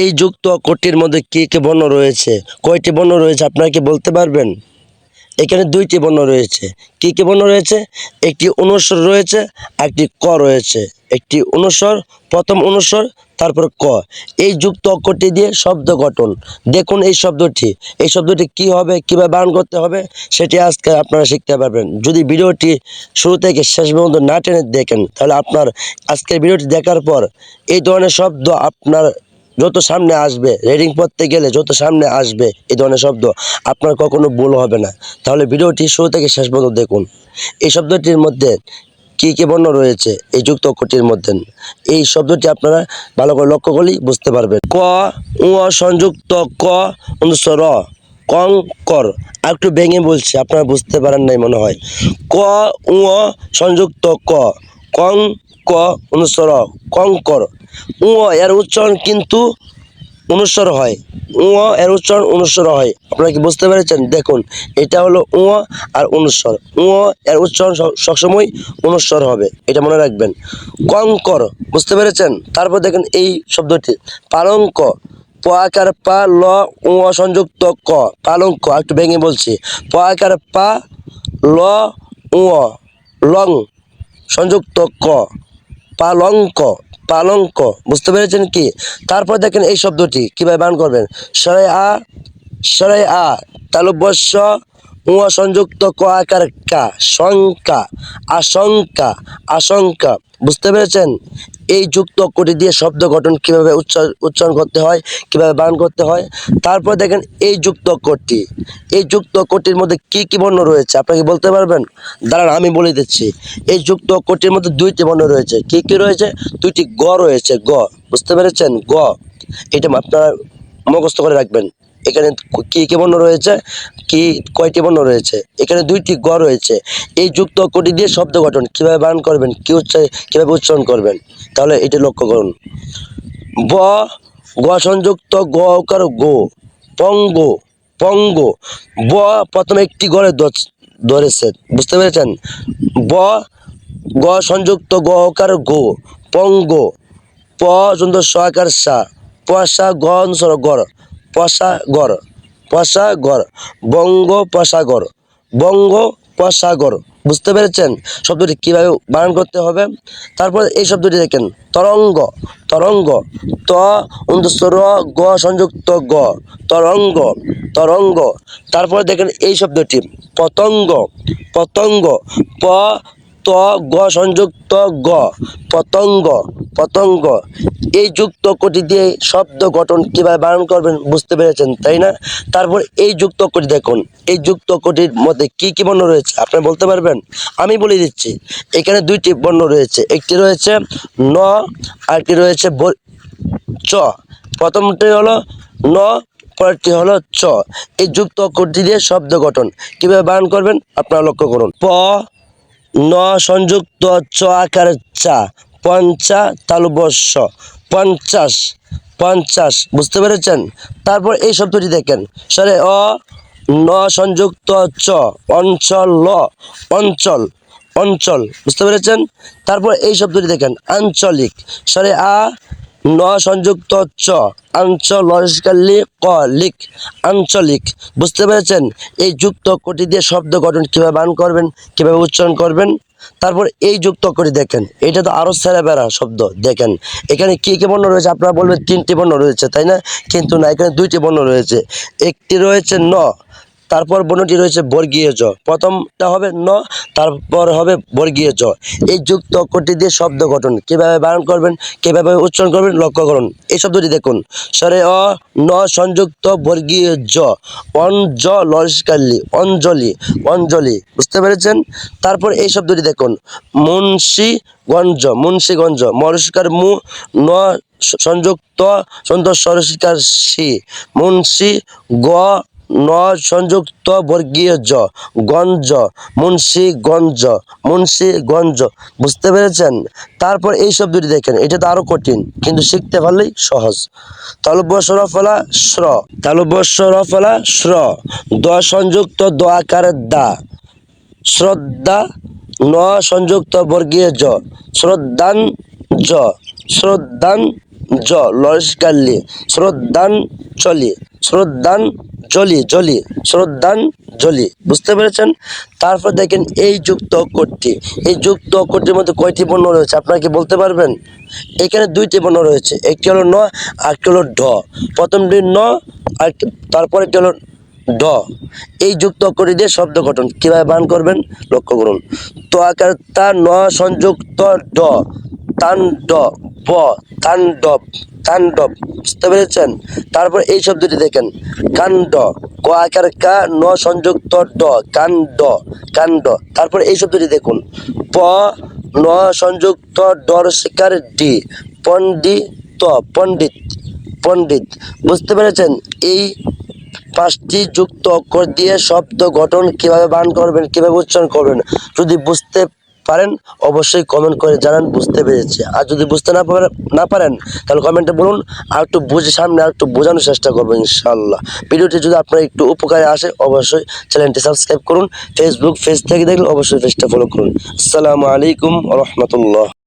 এই যুক্ত কোটির মধ্যে কি কি বর্ণ রয়েছে? কয়টি বর্ণ রয়েছে? আপনারা কি বলতে পারবেন? এখানে দুইটি বর্ণ রয়েছে। কি কি বর্ণ রয়েছে? একটি অনুস্বর রয়েছে একটি ক রয়েছে। একটি অনুস্বর, প্রথম অনুস্বর, তারপর ক। এই যুক্ত অক্ষরটি দিয়ে শব্দ গঠন। দেখুন এই শব্দটি। এই শব্দটি কি হবে, কীভাবে বারণ করতে হবে, সেটি আজকে আপনারা শিখতে পারবেন। যদি ভিডিওটি শুরু থেকে শেষ পর্যন্ত না টেনে দেখেন, তাহলে আপনার আজকের ভিডিওটি দেখার পর এই ধরনের শব্দ আপনার যত সামনে আসবে রেডিং পড়তে গেলে যত সামনে আসবে এই ধরনের শব্দ আপনার কখনো ভুল হবে না। তাহলে ভিডিওটি শুরু থেকে শেষ পর্যন্ত দেখুন। এই শব্দটির মধ্যে কী কী বর্ণ রয়েছে? এই যুক্ত অক্ষরটির মধ্যে। এই শব্দটি আপনারা ভালো করে লক্ষ্য করলেই বুঝতে পারবেন। ক উ সংযুক্ত, ক অনুস্বর র কং, কর। আর একটু ভেঙে বলছি, আপনারা বুঝতে পারেন নাই মনে হয়। ক উ সংযুক্ত, ক। কং, ক অনুস্বর কঙ্কর উ এর উচ্চারণ কিন্তু অনুস্বর হয়। উ এর উচ্চারণ অনুস্বর হয়। আপনারা কি বুঝতে পেরেছেন? দেখুন, এটা হলো উ আর অনুস্বর উ এর উচ্চারণ সবসময় অনুস্বর হবে। এটা মনে রাখবেন। কঙ্কর, বুঝতে পেরেছেন? তারপর দেখেন এই শব্দটি। পালঙ্ক, প আকার পা, ল, উ সংযুক্ত ক। পালঙ্ক একটু ভেঙে বলছি। প আকার পা, ল, উ লং, সংযুক্ত ক। পালঙ্ক। পালঙ্ক, বুঝতে পেরেছেন কি? তারপর দেখেন এই শব্দটি, কীভাবে বান করবেন? সরাই আ সরাই আ তালব্যস্য উ সংযুক্ত ক আকার কা, শঙ্কা, আশঙ্কা আশঙ্কা। বুঝতে পেরেছেন? এই যুক্ত অক্ষরটি দিয়ে শব্দ গঠন কীভাবে উচ্চার উচ্চারণ করতে হয়, কীভাবে বান করতে হয়? তারপর দেখেন এই যুক্ত অক্ষরটি এই যুক্ত অক্ষরটির মধ্যে কি কি বর্ণ রয়েছে? আপনাকে বলতে পারবেন? দাঁড়ান, আমি বলে দিচ্ছি। এই যুক্ত অক্ষরটির মধ্যে দুইটি বর্ণ রয়েছে। কি কি রয়েছে? দুইটি গ রয়েছে, গ। বুঝতে পেরেছেন? গ। এটা আপনারা মুখস্থ করে রাখবেন। এখানে কি কি বর্ণ রয়েছে? কি, কয়টি বর্ণ রয়েছে? এখানে দুইটি গ রয়েছে। এই যুক্ত অক্ষরটি দিয়ে শব্দ গঠন। কীভাবে বান করবেন? কি উচ্চার কীভাবে উচ্চারণ করবেন? তাহলে এটি লক্ষ্য করুন। ব, গ সংযুক্ত, গ ওকার গো। পঙ্গ পঙ্গ। ব প্রথমে একটি গড়ে ধরেছে। বুঝতে পেরেছেন? ব, গ সংযুক্ত, গ ওকার গো। পঙ্গ। প সুন্দর সহাকার সা। পশা গ অনুসর গড়। পশা গড় বঙ্গ পশাগর বঙ্গ পশাগর বুঝতে পেরেছেন শব্দটি কীভাবে বানান করতে হবে? তারপর এই শব্দটি দেখেন, তরঙ্গ তরঙ্গ, ত অনুস্বর গ সংযুক্ত গ, তরঙ্গ তরঙ্গ। তারপরে দেখেন এই শব্দটি, পতঙ্গ পতঙ্গ, প ত গ, সংযুক্ত গ, পতঙ্গ পতঙ্গ। এই যুক্ত কোটি দিয়ে শব্দ গঠন কীভাবে বারণ করবেন বুঝতে পেরেছেন, তাই না? তারপর এই যুক্ত কোটি দেখুন, এই যুক্ত কোটির মধ্যে কি কি বর্ণ রয়েছে? আপনি বলতে পারবেন? আমি বলে দিচ্ছি, এখানে দুইটি বর্ণ রয়েছে, একটি রয়েছে ন, আরেকটি রয়েছে চ। প্রথমটি হলো ন, পরেরটি হলো চ। এই যুক্ত অক্ষরটি দিয়ে শব্দ গঠন কীভাবে বারণ করবেন, আপনারা লক্ষ্য করুন। প ন সংযুক্ত চ আকার চা, পঞ্চা তালুবস্য পঞ্চাশ পঞ্চাশ, বুঝতে পেরেছেন? তারপর এই শব্দটি দেখেন। সরে অ, ন সংযুক্ত চ, অঞ্চল, ল, অঞ্চল অঞ্চল, বুঝতে পেরেছেন? তারপর এই শব্দটি দেখেন, আঞ্চলিক। সরে আ ন সংযুক্ত চ আঞ্চল লস্কালি ক লিক আঞ্চলিক বুঝতে পেরেছেন? এই যুক্ত কোটি দিয়ে শব্দ গঠন কীভাবে বান করবেন, কীভাবে উচ্চারণ করবেন? তারপর এই যুক্ত করে দেখেন। এটা তো আরও সেরা বেড়া শব্দ, দেখেন। এখানে কী কী বর্ণ রয়েছে? আপনারা বলবেন তিনটি বর্ণ রয়েছে, তাই না? কিন্তু না, এখানে দুইটি বর্ণ রয়েছে। একটি রয়েছে ন তারপর বর্ণটি রয়েছে বর্গীয় জ প্রথমটা হবে ন, তারপর হবে বর্গীয় জ এই যুক্ত অক্ষরটি দিয়ে শব্দ গঠন। কীভাবে বারণ করবেন? কীভাবে উচ্চারণ করবেন? লক্ষ্য করুন। এই শব্দটি দেখুন। স্বরে অ, ন সংযুক্ত বর্গীয় জ অন জ লস্কাল্লি অঞ্জলি অঞ্জলি। বুঝতে পেরেছেন? তারপর এই শব্দটি দেখুন। মুন্সিগঞ্জ মুন্সিগঞ্জ মরস্কার মু, ন সংযুক্ত, সন্তোষ সরস্বীকার সি। মুন্সি গ ন সংযুক্ত বর্গীয় জ, গঞ্জ মুন্সিগঞ্জ মুন্সিগঞ্জ বুঝতে পেরেছেন? তারপর এই শব্দটি দেখেন, এটা তো আরও কঠিন, কিন্তু শিখতে পারলেই সহজ। তালব্য সরফলা শ্র তালব্য সরফলা শ্র দ সংযুক্ত দ আকারের দা শ্রদ্ধা ন সংযুক্ত বর্গীয় জ, শ্রদ্ধান জ শ্রদ্ধান জ লস্কারলি শ্রদ্ধাঞ্জলি শ্রদ্ধাঞ্জলি জলি শ্রদ্ধাঞ্জলি বুঝতে পেরেছেন? তারপর দেখেন এই যুক্ত অক্ষরটি। এই যুক্ত অক্ষরটির মধ্যে কয়টি বর্ণ রয়েছে? আপনারা কি বলতে পারবেন? এখানে দুইটি বর্ণ রয়েছে। একটি হলো ন, আরেকটি হলো ঢ। প্রথমটি ন, আর তারপর একটি হলো ড এই যুক্ত অক্ষরটি দিয়ে শব্দ গঠন। কীভাবে বান করবেন? লক্ষ্য করুন। তো আকার তা, ন সংযুক্ত, ড। তান ড তাণ্ডব বুঝতে পেরেছেন? তারপর এই শব্দটি দেখেন। কাণ্ড, ক আকার কা, ন সংযুক্ত ড, কাণ্ড কাণ্ড। তারপর এই শব্দটি দেখুন। প, ন সংযুক্ত ডর শিকার ডি, পণ্ডিত পণ্ডিত পণ্ডিত। বুঝতে পেরেছেন? এই পাঁচটি যুক্ত অক্ষর দিয়ে শব্দ গঠন কীভাবে বান করবেন, কীভাবে উচ্চারণ করবেন, যদি বুঝতে পারেন, অবশ্যই কমেন্ট করে জানান, বুঝতে পেরেছি। আর যদি বুঝতে না পারেন না পারেন, তাহলে কমেন্টে বলুন, আর একটু বুঝে সামনে আর একটু বোঝানোর চেষ্টা করব ইনশাল্লাহ ভিডিওটি যদি আপনার একটু উপকারে আসে, অবশ্যই চ্যানেলটি সাবস্ক্রাইব করুন। ফেসবুক পেজ থেকে দেখলে অবশ্যই পেজটা ফলো করুন। আসসালামু আলাইকুম রহমতুল্লাহ।